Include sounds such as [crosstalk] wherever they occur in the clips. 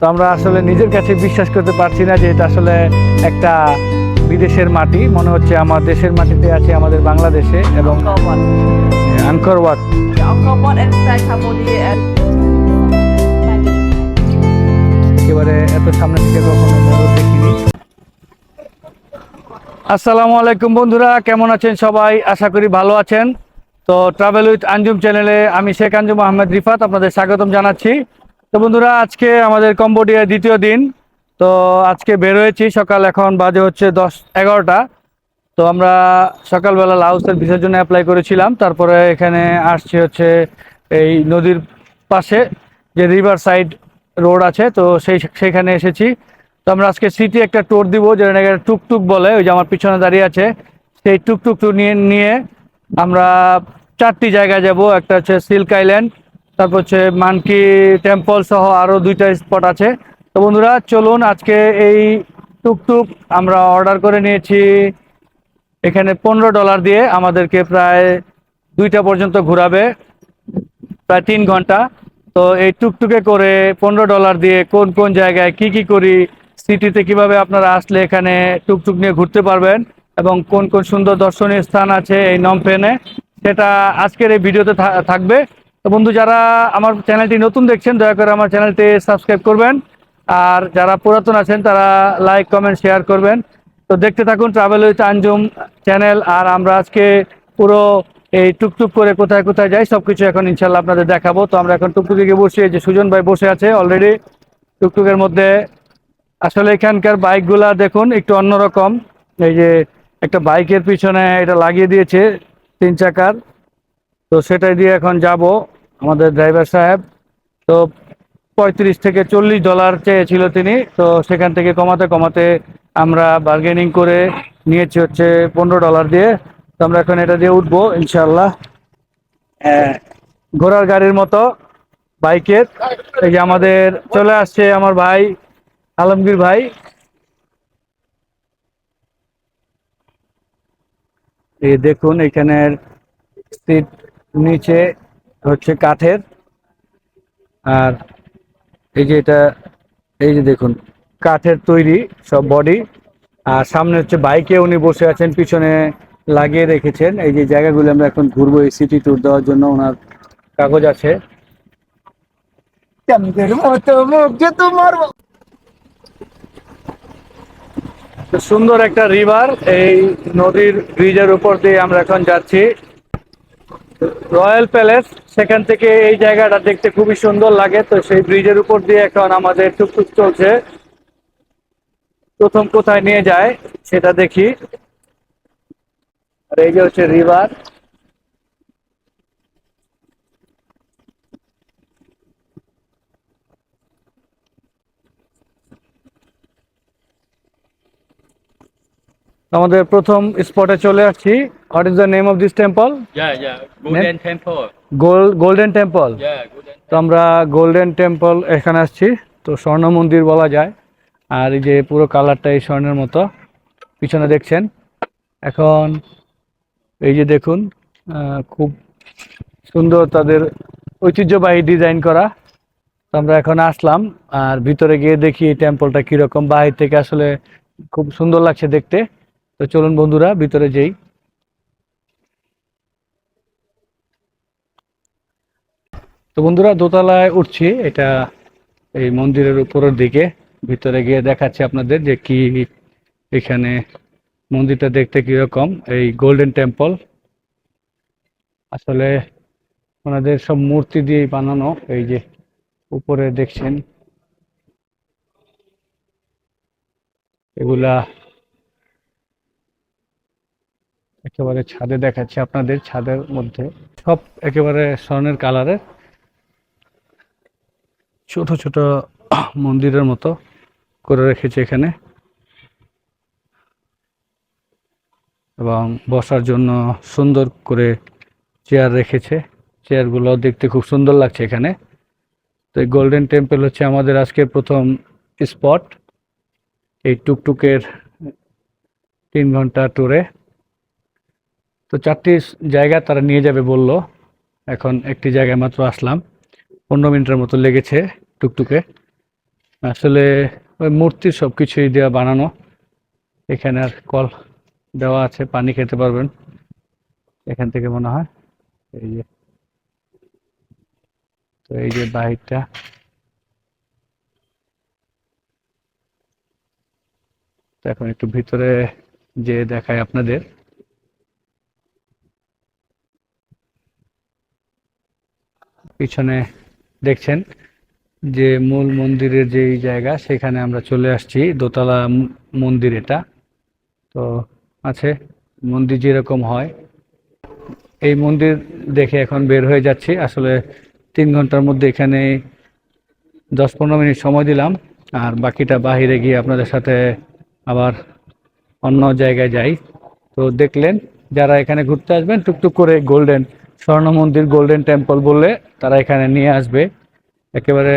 তো আমরা আসলে নিজের কাছে বিশ্বাস করতে পারছি না যে এটা আসলে একটা বিদেশের মাটি। মনে হচ্ছে আমার দেশের মাটিতে আছে আমাদের বাংলাদেশে এবং একেবারে এত সামনে থেকে কখনো দেখিনি। আসসালামু আলাইকুম বন্ধুরা কেমন আছেন সবাই? আশা করি ভালো আছেন। তো ট্রাভেল উইথ আঞ্জুম চ্যানেলে আমি শেখ আঞ্জুম আহমেদ রিফাত আপনাদের স্বাগতম জানাচ্ছি। তো বন্ধুরা, আজকে আমাদের কম্বোডিয়ার দ্বিতীয় দিন। তো আজকে বের হয়েছি, সকাল এখন বাজে হচ্ছে দশ, এগারোটা। তো আমরা সকালবেলা লাউসের ভিসার জন্য অ্যাপ্লাই করেছিলাম, তারপরে এখানে আসছি হচ্ছে এই নদীর পাশে, যে রিভার সাইড রোড আছে, তো সেই, সেইখানে এসেছি। তো আমরা আজকে সিটি একটা ট্যুর দিব, যেটা নাকি টুকটুক বলে, ওই যে আমার পিছনে দাঁড়িয়ে আছে। সেই টুকটুক ট্যুর নিয়ে নিয়ে আমরা চারটি জায়গায় যাব, একটা হচ্ছে সিল্ক আইল্যান্ড তারপর হচ্ছে মানকি টেম্পল সহ আরও দুইটা স্পট আছে। তো বন্ধুরা, চলুন আজকে এই টুকটুক আমরা অর্ডার করে নিয়েছি। এখানে পনেরো ডলার দিয়ে আমাদেরকে প্রায় দুইটা পর্যন্ত ঘোরাবে। প্রায় তিন ঘণ্টা। তো এই টুকটুকে করে পনেরো ডলার দিয়ে কোন কোন জায়গায় কি কি করি সিটিতে কীভাবে আপনারা আসলে এখানে টুকটুক নিয়ে ঘুরতে পারবেন এবং কোন কোন সুন্দর দর্শনীয় স্থান আছে এই নমপেনে সেটা আজকের এই ভিডিওতে থাকবে। তো বন্ধু, যারা আমার চ্যানেলটি নতুন দেখছেন, দয়া করে আমার চ্যানেলটি সাবস্ক্রাইব করবেন। আর যারা পুরাতন আছেন, তারা লাইক, কমেন্ট, শেয়ার করবেন। তো দেখতে থাকুন ট্রাভেল উইথ আঞ্জুম চ্যানেল, আর আমরা আজকে পুরো এই টুকটুক করে কোথায় কোথায় যাই, সবকিছু এখন ইনশাল্লাহ আপনাদের দেখাবো। তো আমরা এখন টুকটুকে গিয়ে বসি যে সুজন ভাই বসে আছে অলরেডি টুকটুকের মধ্যে আসলে এখানকার বাইকগুলা দেখুন, একটু অন্যরকম। এই যে একটা বাইকের পিছনে এটা লাগিয়ে দিয়েছে, তিন চাকার। তো সেটাই দিয়ে এখন যাব। আমাদের ড্রাইভার সাহেব তো পঁয়ত্রিশ থেকে চল্লিশ ডলার চেয়েছিল তিনি তো সেখান থেকে কমাতে কমাতে আমরা বার্গেনিং করে নিয়েছি হচ্ছে পনেরো ডলার দিয়ে। তো আমরা এখন এটা দিয়ে উঠবো ইনশাল্লাহ হ্যাঁ, ঘোড়ার গাড়ির মতো বাইকের। এই যে আমাদের চলে আসছে আমার ভাই আলমগীর ভাই। এই দেখুন এখানের সিট নিচে হচ্ছে কাঠের। আর এই যে এটা এই যে দেখুন কাঠের তৈরি সব বডি। আর সামনে হচ্ছে বাইকে উনি বসে আছেন পিছনে লাগিয়ে রেখেছেন। এই যে জায়গাগুলো আমরা এখন ঘুরবো এই সিটি ট্যুর দেওয়ার জন্য ওনার কাগজ আছে। সুন্দর একটা রিভার এই নদীর ব্রিজের উপর দিয়ে আমরা এখন যাচ্ছি। রয়্যাল প্যালেস সেখান থেকে এই জায়গাটা দেখতে খুবই সুন্দর লাগে। তো সেই ব্রিজের উপর দিয়ে এখন আমাদের টুকটুক চলছে। প্রথম কোথায় নিয়ে যায় সেটা দেখি। আর এই যে হচ্ছে রিভার আমাদের প্রথম স্পটে চলে আসছি। What is the name of this temple Yeah, yeah. Golden temple. তো আমরা গোল্ডেন টেম্পল এখানে আসছি। তো স্বর্ণ মন্দির বলা যায়। আর এই যে পুরো কালারটা এই স্বর্ণের মতো। পিছনে দেখছেন? এখন এই যে দেখুন খুব সুন্দর তাদের ঐতিহ্যবাহী ডিজাইন করা। তো আমরা এখন আসলাম আর ভিতরে গিয়ে দেখি এই টেম্পলটা কীরকম বাহির থেকে আসলে খুব সুন্দর লাগছে দেখতে। তো চলুন বন্ধুরা ভিতরে যেই। তো বন্ধুরা, দোতলায় উঠছি। এটা এই মন্দিরের উপরের দিকে। ভিতরে গিয়ে দেখাচ্ছি আপনাদের যে কি এখানে মন্দিরটা দেখতে কীরকম। এই গোল্ডেন টেম্পল আসলে ওনাদের সব মূর্তি দিয়ে বানানো। এই যে উপরে দেখছেন। এগুলা একেবারে ছাদে দেখাচ্ছি আপনাদের। ছাদের মধ্যে সব একেবারে স্বর্ণের কালারের। ছোট ছোট [clears throat] মন্দিরের মতো করে রেখেছে এখানে। এবং বসার জন্য সুন্দর করে চেয়ার রেখেছে। চেয়ারগুলো দেখতে খুব সুন্দর লাগছে এখানে। তো এই গোল্ডেন টেম্পল হচ্ছে আমাদের আজকে প্রথম স্পট এই টুকটুকের তিন ঘণ্টা ট্যুরে তো চারটি জায়গা তারা নিয়ে যাবে বলল। এখন একটি জায়গায় মাত্র আসলাম। পনেরো মিনিটের মতো লেগেছে টুকটুকে। আসলে ওই মূর্তি সব কিছুই দেওয়া বানানো। এখানে আর কল দেওয়া আছে, পানি খেতে পারবেন, এখান থেকে মনে হয়। এই যে, তো এই যে বাহিরটা। এখন একটু ভিতরে যে দেখায় আপনাদের। পিছনে দেখছেন যে মূল মন্দিরের যে জায়গা, সেখানে আমরা চলে আসছি। দোতলা মন্দির এটা। তো আছে, মন্দির যেরকম হয়। এই মন্দির দেখে এখন বের হয়ে যাচ্ছি। আসলে তিন ঘণ্টার মধ্যে এখানে দশ পনেরো মিনিট সময় দিলাম। আর বাকিটা বাহিরে গিয়ে আপনাদের সাথে আবার অন্য জায়গায় যাই। তো দেখলেন, যারা এখানে ঘুরতে আসবেন, টুকটুক করে গোল্ডেন স্বর্ণ মন্দির গোল্ডেন টেম্পল বললে তারা এখানে নিয়ে আসবে। একেবারে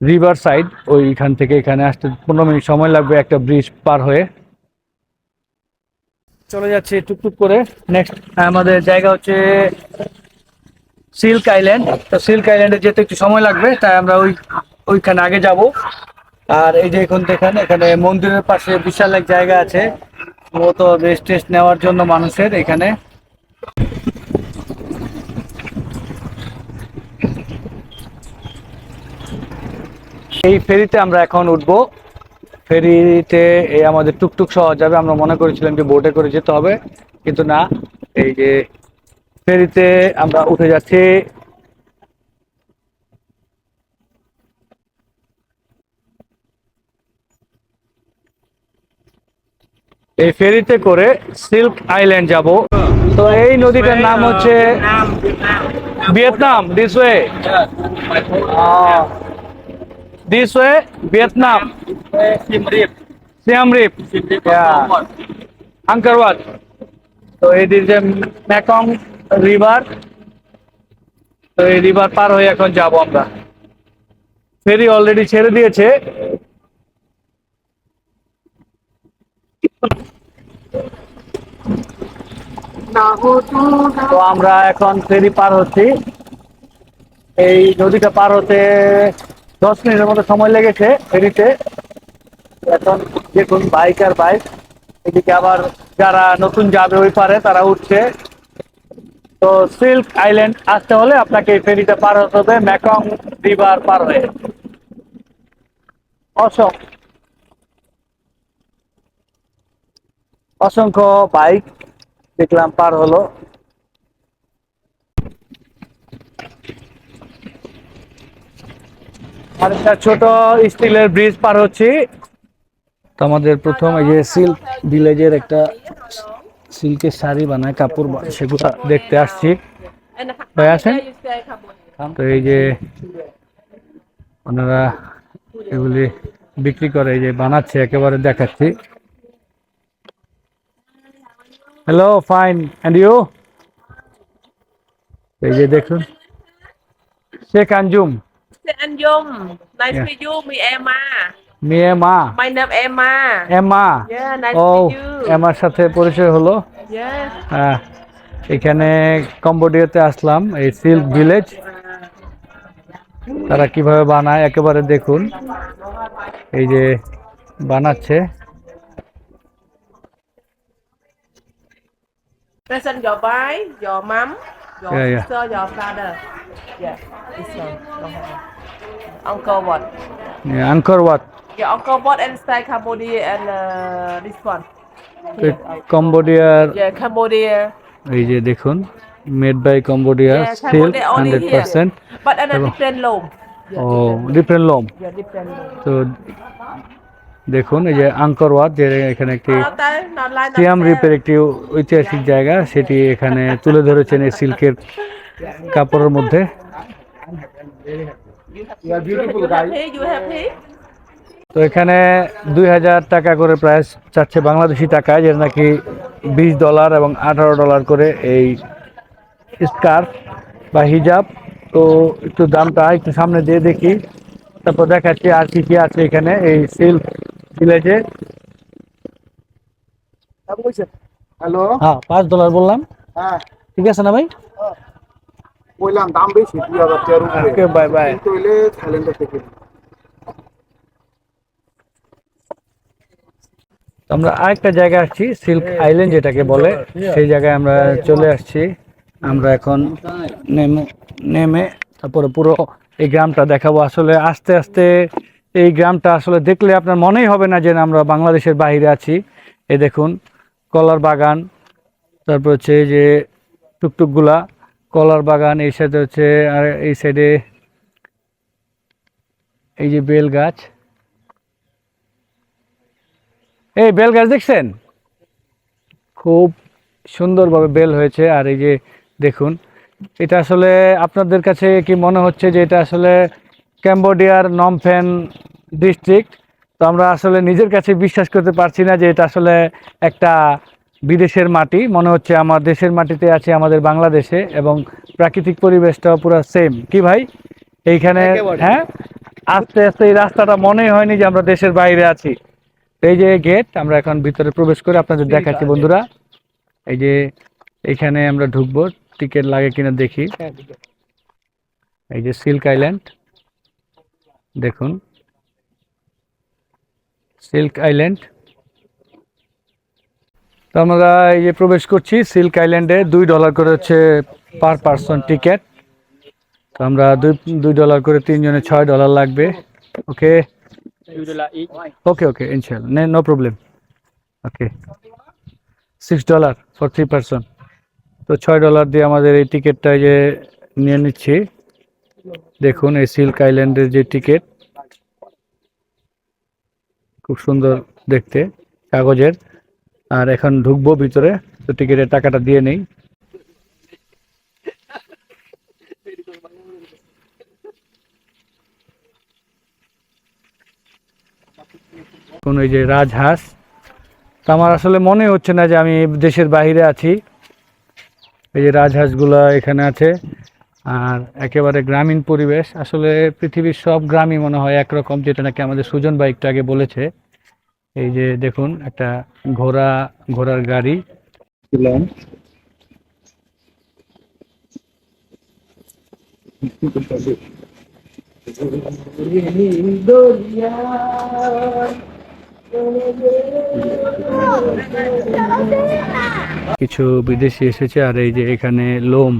রিভার সাইড ওইখান থেকে এখানে আসতে পনেরো মিনিট সময় লাগবে একটা ব্রিজ পার হয়ে। চলে যাচ্ছি টুকটুক করে। নেক্সট আমাদের জায়গা হচ্ছে সিল্ক আইল্যান্ড তো সিল্ক আইল্যান্ডে যেতে একটু সময় লাগবে, তাই আমরা ওই, ওইখানে আগে যাব। আর এই যে এখন দেখেন, এখানে মন্দিরের পাশে বিশাল এক জায়গা আছে। মূলত রেস্ট টেস্ট নেওয়ার জন্য মানুষের এখানে। এই ফেরিতে আমরা এখন উঠবো। ফেরিতে এই আমাদের টুকটুক সহ যাবে। আমরা মনে করেছিলাম যে বোটে করে যেতে হবে কিন্তু না এই যে ফেরিতে আমরা উঠে যাচ্ছি। এই ফেরিতে করে সিল্ক আইল্যান্ড যাব। তো এই নদীটার নাম হচ্ছে Vietnam. This way this way Vietnam Siem Reap. Siem Reap Angkor Wat তো এই যে ম্যাকং রিভার তো এই রিভার পার হয়ে এখন যাব আমরা। ফেরি অলরেডি ছেড়ে দিয়েছে। তো আমরা এখন ফেরি পার হচ্ছি। এই নদীটা পার হতে দশ মিনিটের মতো সময় লেগেছে ফেরিতে। এখন দেখুন বাইক আর বাইক এদিকে আবার যারা নতুন যাবে ওই পারে তারা উঠছে। তো সিল্ক আইল্যান্ড আসতে হলে আপনাকে এই ফেরিটা পার হতে হবে ম্যাকং রিভার পার হয়ে। অসংখ্য। অসংখ্য বাইক দেখলাম পার হলো। আর একটা ছোট স্টিলের ব্রিজ পার হচ্ছি। তো আমাদের প্রথম এই যে সিল্ক ভিলেজের একটা সিল্কের শাড়ি বানায়, কাপড় সেগুলো দেখতে আসছি। Bay আসেন? তো এই যে ওনারা এগুলি বিক্রি করে, এই যে বানাচ্ছে, একেবারে দেখাচ্ছি। হ্যালো ফাইন অ্যান্ড ইউ এই যে দেখুন, Sheikh Anjum. Say Anjum. Nice Yeah. to meet you. Me Emma. মেয়ে মা My name Emma. Emma Yeah, nice O to meet you. এমার সাথে পরিচয় হলো Yes. হ্যাঁ, এখানে কম্বোডিয়াতে আসলাম এই সিল্ক ভিলেজ তারা কীভাবে বানায় একেবারে দেখুন এই যে বানাচ্ছে Present your wife, your mom, your Yeah, yeah. sister, your father. Yeah, this one. Okay. Uncle what? আনকর ওয়াত Yeah, Uncle what and stay Cambodia and uh, this one. Here. কম্বোডিয়ার Yeah, Cambodia. এই যে দেখুন made by Cambodia Yeah, silk Cambodia only hundred here. Percent But in a Hello. different loam. O different loam Yeah, different loam. তো দেখুন এই যে Anchor ওয়াত যে এখানে একটি that. সিয়াম রিপের একটি ঐতিহাসিক জায়গা সেটি এখানে তুলে ধরেছেন এই সিল্কের কাপড়ের মধ্যে? তো এখানে দুই হাজার টাকা করে প্রাইস চাচ্ছে বাংলাদেশি টাকায় যেটা নাকি বিশ ডলার এবং আঠারো ডলার করে এই স্কার্ফ বা হিজাব তো একটু দামটা একটু সামনে দিয়ে দেখি তারপর দেখাচ্ছি আর কি কি আছে এখানে এই সিল্ক হ্যালো? হ্যাঁ পাঁচ ডলার বললাম। হ্যাঁ। ঠিক আছে না ভাই? হ্যাঁ। বললাম দাম বেশি দুই হাজার ওকে বাই বাই থেকে। আমরা আরেকটা জায়গায় আসছি সিল্ক আইল্যান্ড যেটাকে বলে। সেই জায়গায় আমরা চলে আসছি। আমরা এখন নেমে নেমে তারপরে পুরো এই গ্রামটা দেখাবো। আসলে আস্তে আস্তে এই গ্রামটা আসলে দেখলে আপনার মনেই হবে না যে আমরা বাংলাদেশের বাইরে আছি। এই দেখুন, কলার বাগান, তারপর হচ্ছে এই যে টুকটুকগুলা, কলার বাগান, এই সাইডে হচ্ছে, আর এই সাইডে এই যে বেল গাছ। এই বেল গাছ দেখছেন? খুব সুন্দরভাবে বেল হয়েছে, আর এই যে দেখুন, এটা আসলে আপনাদের কাছে কি মনে হচ্ছে যে এটা আসলে ক্যাম্বোডিয়ার নমফেন ডিস্ট্রিক্ট তো আমরা আসলে নিজের কাছে বিশ্বাস করতে পারছি না যে এটা আসলে একটা বিদেশের মাটি। মনে হচ্ছে আমার দেশের মাটিতে আছে আমাদের বাংলাদেশে এবং প্রাকৃতিক পরিবেশটাও পুরো সেম কি ভাই? এইখানে হ্যাঁ? আস্তে আস্তে এই রাস্তাটা মনেই হয়নি যে আমরা দেশের বাইরে আছি। এই যে গেট আমরা এখন ভিতরে প্রবেশ করে আপনাদের দেখাচ্ছি বন্ধুরা। এই যে এখানে আমরা ঢুকবো টিকিট লাগে কিনা দেখি। এই যে সিল্ক আইল্যান্ড দেখুন। সিল্ক আইল্যান্ড তো আমরা এই যে প্রবেশ করছি সিল্ক আইল্যান্ডে দুই ডলার করে হচ্ছে পার পার্সন টিকিট তো আমরা দুই দুই ডলার করে তিনজনে ছয় ডলার লাগবে। ওকে ওকে ওকে ইনশাল্লাহ no problem okay six dollar for three person তো ছয় ডলার দিয়ে আমাদের এই টিকিটটা যে নিয়ে নিচ্ছি। দেখুন, এই সিল্ক আইল্যান্ডের যে টিকিট খুব সুন্দর দেখতে কাগজের। আর এখন ঢুকবো ভিতরে, তো টিকিটের টাকাটা দিয়ে নেই। কোন ওই যে রাজহাঁস। তো আমার আসলে মনে হচ্ছে না যে আমি দেশের বাইরে আছি। এই যে রাজহাঁসগুলো এখানে আছে। আর একেবারে গ্রামীণ পরিবেশ, আসলে পৃথিবীর সব গ্রামই মনে হয় একরকম, যেটা নাকি আমাদের সুজন ভাই একটু আগে বলেছে। এই যে দেখুন, একটা ঘোড়া, ঘোড়ার গাড়ি। কিছু বিদেশি এসেছে, আর এই যে এখানে লোম।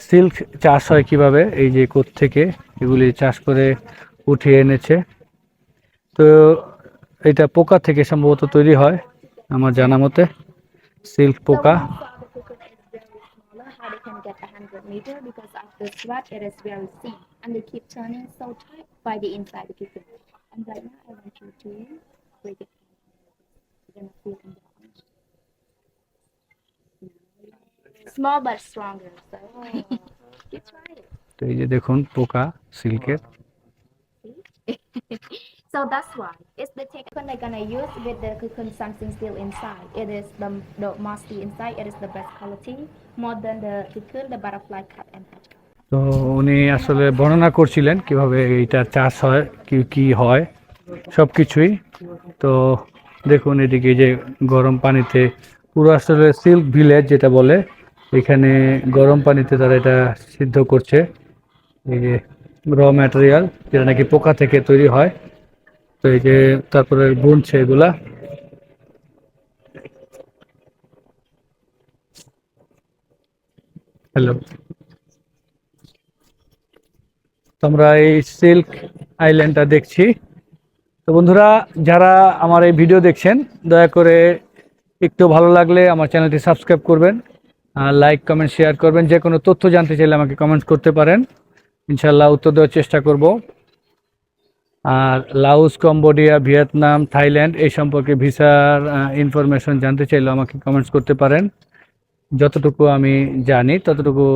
সিল্ক চাষ হয় কীভাবে? এই যে কোথ থেকে এগুলি চাষ করে উঠিয়ে এনেছে। তো এটা পোকা থেকে সম্ভবত তৈরি হয়, আমার জানা মতে। সিল্ক পোকা। Small but stronger. So you try it. তো এই যে দেখুন পোকা সিল্কের So that's why it's the technique they're gonna use with the cocoon something still inside. It is the the mostly inside. It is the best quality more than the cocoon, the butterfly cut and hatch. তো উনি আসলে বর্ণনা করছিলেন কীভাবে এইটা চাষ হয় কি কি হয় সব কিছুই তো দেখুন এদিকে যে গরম পানিতে পুরো আসলে সিল্ক ভিলেজ যেটা বলে এখানে গরম পানিতে তারা এটা সিদ্ধ করছে। এই যে র ম্যাটেরিয়াল যেটা নাকি পোকা থেকে তৈরি হয়। তো এই যে তারপরে বুনছে এগুলা। হ্যালো তোমরা এই সিল্ক আইল্যান্ডটা দেখছি। তো বন্ধুরা, যারা আমার এই ভিডিও দেখছেন, দয়া করে একটু ভালো লাগলে আমার চ্যানেলটি সাবস্ক্রাইব করবেন। লাইক কমেন্ট শেয়ার করবেন। যে কোনো তথ্য জানতে চাইলে আমাকে কমেন্ট করতে পারেন। ইনশাল্লাহ উত্তর দেওয়ার চেষ্টা করব। আর লাউস কম্বোডিয়া, ভিয়েতনাম, থাইল্যান্ড, এই সম্পর্কে ভিসার ইনফরমেশন জানতে চাইলেও আমাকে কমেন্টস করতে পারেন। যতটুকু আমি জানি, ততটুকু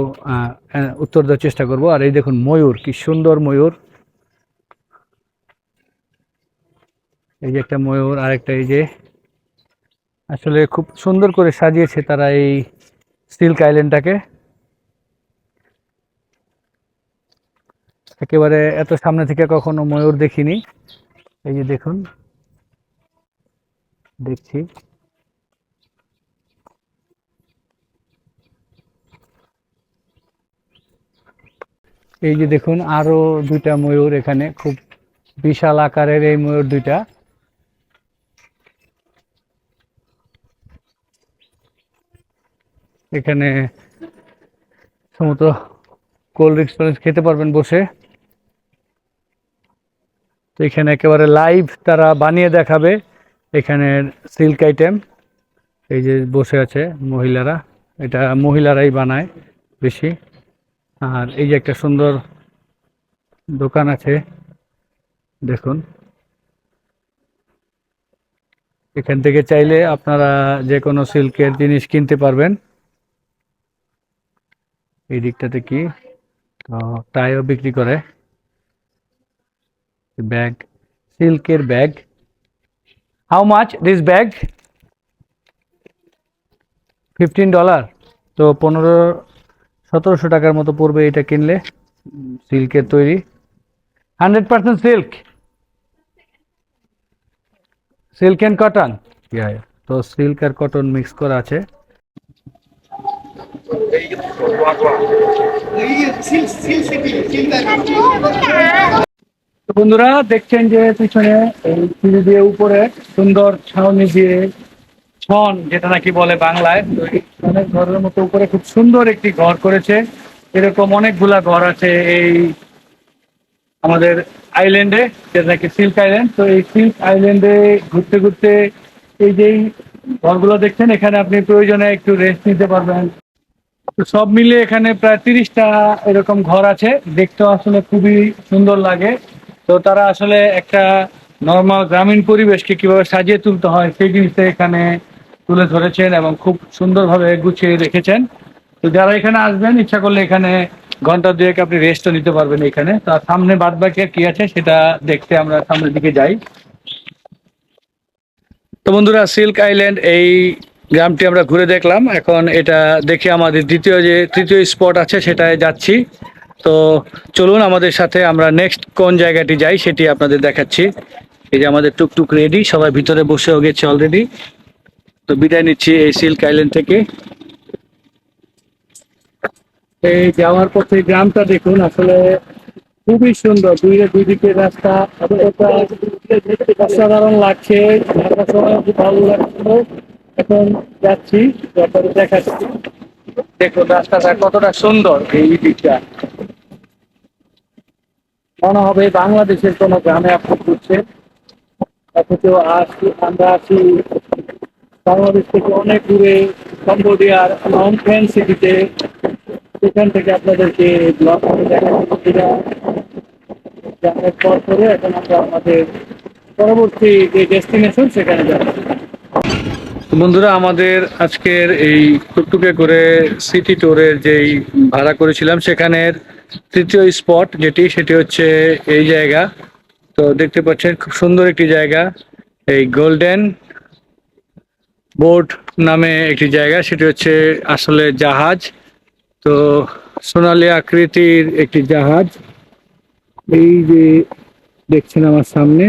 উত্তর দেওয়ার চেষ্টা করব। আর এই দেখুন ময়ূর, কি সুন্দর ময়ূর। এই যে একটা ময়ূর আর একটা এই যে, আসলে খুব সুন্দর করে সাজিয়েছে তারা এই সিল্ক আইল্যান্ডটাকে একেবারে এত সামনে থেকে কখনো ময়ূর দেখিনি। এই যে দেখুন, দেখছি। এই যে দেখুন, আরও দুইটা ময়ূর এখানে, খুব বিশাল আকারের এই ময়ূর দুইটা। এখানে সমস্ত কোল্ড ড্রিঙ্কস খেতে পারবেন বসে। তো এখানে একেবারে লাইভ তারা বানিয়ে দেখাবে এখানে সিল্ক আইটেম এই যে বসে আছে মহিলারা, এটা মহিলারাই বানায় বেশি। আর এই যে একটা সুন্দর দোকান আছে, দেখুন। এখান থেকে চাইলে আপনারা যে কোনো সিল্কের জিনিস কিনতে পারবেন। এই দিকটাতে কি? টাইও বিক্রি করে। ব্যাগ, সিল্কের bag. How much this bag fifteen dollar তো পনেরো, সতেরোশো টাকার মতো পড়বে এটা কিনলে, সিল্কের তৈরি। Hundred percent silk silk and cotton তো সিল্ক আর কটন মিক্স করা আছে। বন্ধুরা, দেখছেন যে পিছনে এই সিঁড়ি দিয়ে উপরে সুন্দর ছাউনি দিয়ে ছন, যেটা নাকি বলে বাংলায় ছনের ঘরের মতো উপরে খুব সুন্দর একটি ঘর করেছে। এরকম অনেকগুলা ঘর আছে এই আমাদের আইল্যান্ডে যেটা নাকি সিল্ক আইল্যান্ড তো এই সিল্ক আইল্যান্ডে ঘুরতে ঘুরতে এই যেই ঘরগুলো দেখছেন, এখানে আপনি প্রয়োজনে একটু রেস্ট নিতে পারবেন। তো সব মিলিয়ে এখানে প্রায় তিরিশটা এরকম ঘর আছে। দেখতেও আসলে খুবই সুন্দর লাগে। তো তারা আসলে একটা নর্মাল গ্রামীণ পরিবেশকে কীভাবে সাজিয়ে তুলতে হয়, সেই জিনিসটা এখানে তুলে ধরেছেন এবং খুব সুন্দরভাবে গুছিয়ে রেখেছেন। তো যারা এখানে আসবেন, ইচ্ছা করলে এখানে ঘণ্টা দুয়েক আপনি রেস্টও নিতে পারবেন এখানে। তার সামনে বাদ বাকি কি আছে, সেটা দেখতে আমরা সামনের দিকে যাই। তো বন্ধুরা, সিল্ক আইল্যান্ড এই গ্রামটি আমরা ঘুরে দেখলাম। এখন এটা দেখে আমাদের দ্বিতীয় যে, তৃতীয় স্পট আছে, সেটায় যাচ্ছি। তো চলুন আমাদের সাথে আমরা নেক্সট কোন জায়গাটি যাই, সেটি আপনাদের দেখাচ্ছি। এই যে আমাদের টুকটুক রেডি সবাই ভিতরে বসেও গেছে অলরেডি তো বিদায় নিচ্ছি এই সিল্ক আইল্যান্ড থেকে। এই যাওয়ার পথে গ্রামটা দেখুন, আসলে খুবই সুন্দর। দুই দুই দিকে রাস্তা অসাধারণ লাগছে। ভালো লাগছিল এখন যাচ্ছি, তারপরে দেখাচ্ছি। দেখুন রাস্তাটা কতটা সুন্দর এই দিকটা মনে হবে বাংলাদেশের কোনো গ্রামে আপনি ঘুরছেন অথচ আসি আমরা আছি বাংলাদেশ থেকে অনেক দূরে, কম্বোডিয়ার নং ফ্যান সিটিতে সেখান থেকে আপনাদেরকে ব্লগ করে দেখাচ্ছি পর করে এখন আমরা আমাদের পরবর্তী যে ডেস্টিনেশন সেখানে যাচ্ছি বন্ধুরা, আমাদের আজকের এই টুকটুকে করে সিটি ট্যুরের যেই ভাড়া করেছিলাম, সেখানের তৃতীয় স্পট যেটি, সেটি হচ্ছে এই জায়গা। তো দেখতে পাচ্ছেন, খুব সুন্দর একটি জায়গা, এই গোল্ডেন বোট নামে একটি জায়গা, সেটি হচ্ছে আসলে জাহাজ। তো সোনালী আকৃতির একটি জাহাজ, এই যে দেখছেন আমার সামনে।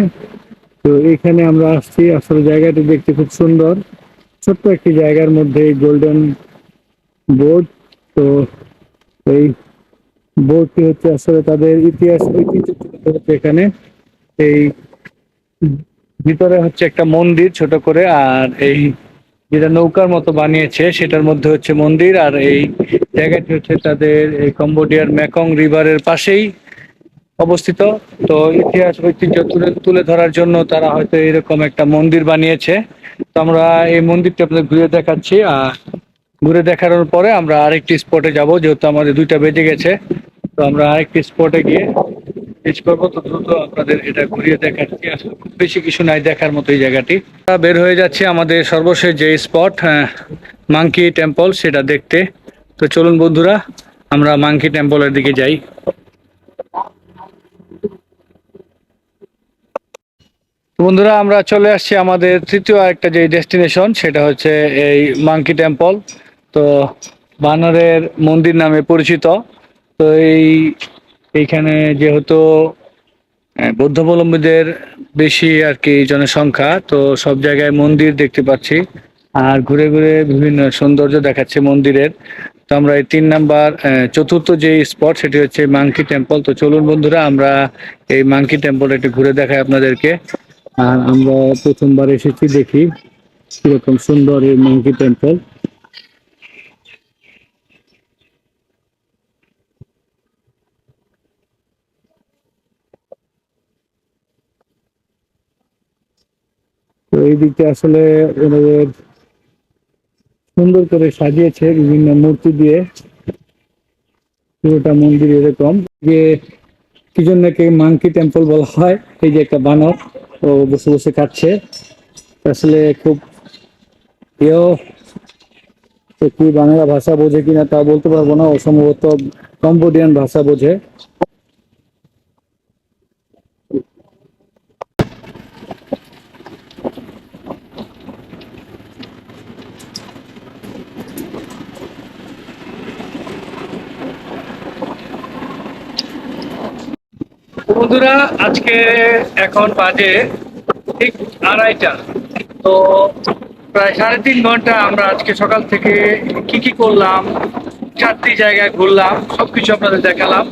তো এখানে আমরা আসছি, আসলে জায়গাটি দেখতে খুব সুন্দর। ছোট্ট একটি জায়গার মধ্যে গোল্ডেন বোর্ড তো এই বোর্ডটি হচ্ছে আসলে তাদের ইতিহাস এখানে। এই ভিতরে হচ্ছে একটা মন্দির ছোট করে, আর এই যেটা নৌকার মতো বানিয়েছে, সেটার মধ্যে হচ্ছে মন্দির, আর এই জায়গাটি হচ্ছে তাদের এই কম্বোডিয়ার মেকং রিভারের পাশেই। অবস্থিত। তো ইতিহাস, ঐতিহ্য তুলে তুলে ধরার জন্য তারা হয়তো এরকম একটা মন্দির বানিয়েছে। তো আমরা এই মন্দিরটা আপনাদের ঘুরে দেখাচ্ছি। ঘুরে দেখানোর পরে আমরা আরেকটি স্পটে যাব, যেহেতু আমাদের দুইটা বেজে গেছে। তো আমরা আরেকটি স্পটে গিয়ে রিচ দ্রুত আপনাদের এটা ঘুরিয়ে দেখাচ্ছি। আসলে বেশি কিছু নাই দেখার মতো এই জায়গাটি। বের হয়ে যাচ্ছে আমাদের সর্বশেষ যে স্পট মাংকি টেম্পল সেটা দেখতে। তো চলুন বন্ধুরা, আমরা মাংকি টেম্পলের দিকে যাই। বন্ধুরা, আমরা চলে আসছি আমাদের তৃতীয় একটা যে ডেস্টিনেশন সেটা হচ্ছে এই মাংকি টেম্পল তো বানরের মন্দির নামে পরিচিত। তো এই, এইখানে যেহেতু বৌদ্ধাবলম্বীদের বেশি আর কি জনসংখ্যা, তো সব জায়গায় মন্দির দেখতে পাচ্ছি। আর ঘুরে ঘুরে বিভিন্ন সৌন্দর্য দেখাচ্ছে মন্দিরের। তো আমরা এই তিন নাম্বার চতুর্থ যে স্পট সেটি হচ্ছে মাংকি টেম্পল তো চলুন বন্ধুরা, আমরা এই মাংকি টেম্পল একটু ঘুরে দেখাই আপনাদেরকে। আর আমরা প্রথমবার এসেছি দেখি কীরকম সুন্দর এই মাঙ্কি টেম্পল তো এই দিকটা আসলে ওনাদের সুন্দর করে সাজিয়েছে বিভিন্ন মূর্তি দিয়ে। পুরোটা মন্দির এরকম। যে কি জন্য মাংকি টেম্পল বলা হয়, এই যে একটা বানর। ও বসে বসে কাটছে। আসলে খুব প্রিয় কি বাংলা ভাষা বোঝে কিনা তা বলতে পারব না। ও সম্ভবত কম্বোডিয়ান ভাষা বোঝে। বন্ধুরা, আজকে এখন বাজে ঠিক আড়াইটা। তো প্রায় সাড়ে তিন ঘণ্টা আমরা আজকে সকাল থেকে কি কি করলাম, চারটি জায়গায় ঘুরলাম সব কিছু আপনাদের দেখালাম।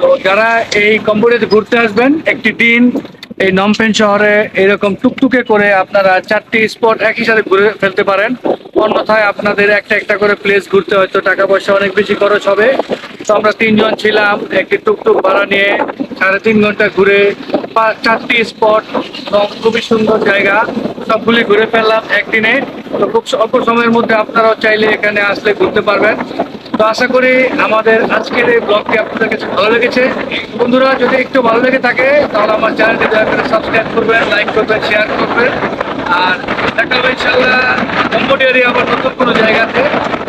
তো যারা এই কম্বোডিয়াতে ঘুরতে আসবেন, একটি দিন এই নমপেন শহরে এরকম টুকটুকে করে আপনারা চারটি স্পট একই সাথে ঘুরে ফেলতে পারেন। অন্যথায় আপনাদের একটা একটা করে প্লেস ঘুরতে হয়তো টাকা পয়সা অনেক বেশি খরচ হবে। তো আমরা তিনজন ছিলাম, একটি টুকটুক ভাড়া নিয়ে সাড়ে তিন ঘণ্টা ঘুরে পাঁচ চারটি স্পট খুবই সুন্দর জায়গা। সবগুলি ঘুরে ফেললাম একদিনে। তো খুব অল্প সময়ের মধ্যে আপনারাও চাইলে এখানে আসলে ঘুরতে পারবেন। তো আশা করি আমাদের আজকের এই ব্লগটি আপনাদের কাছে ভালো লেগেছে। বন্ধুরা, যদি একটু ভালো লেগে থাকে, তাহলে আমার চ্যানেলটি দয়া করে সাবস্ক্রাইব করবেন লাইক করবেন শেয়ার করবেন। আর দেখা হবে ইনশাল্লাহ কম্বোডিয়ারি আবার নতুন কোনো জায়গাতে,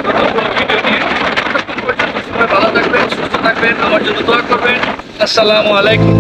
নতুন কোনো ভিডিও নিয়ে। ভালো থাকবেন, সুস্থ থাকবেন, আমার জন্য দোয়া করবেন। আসসালামু আলাইকুম।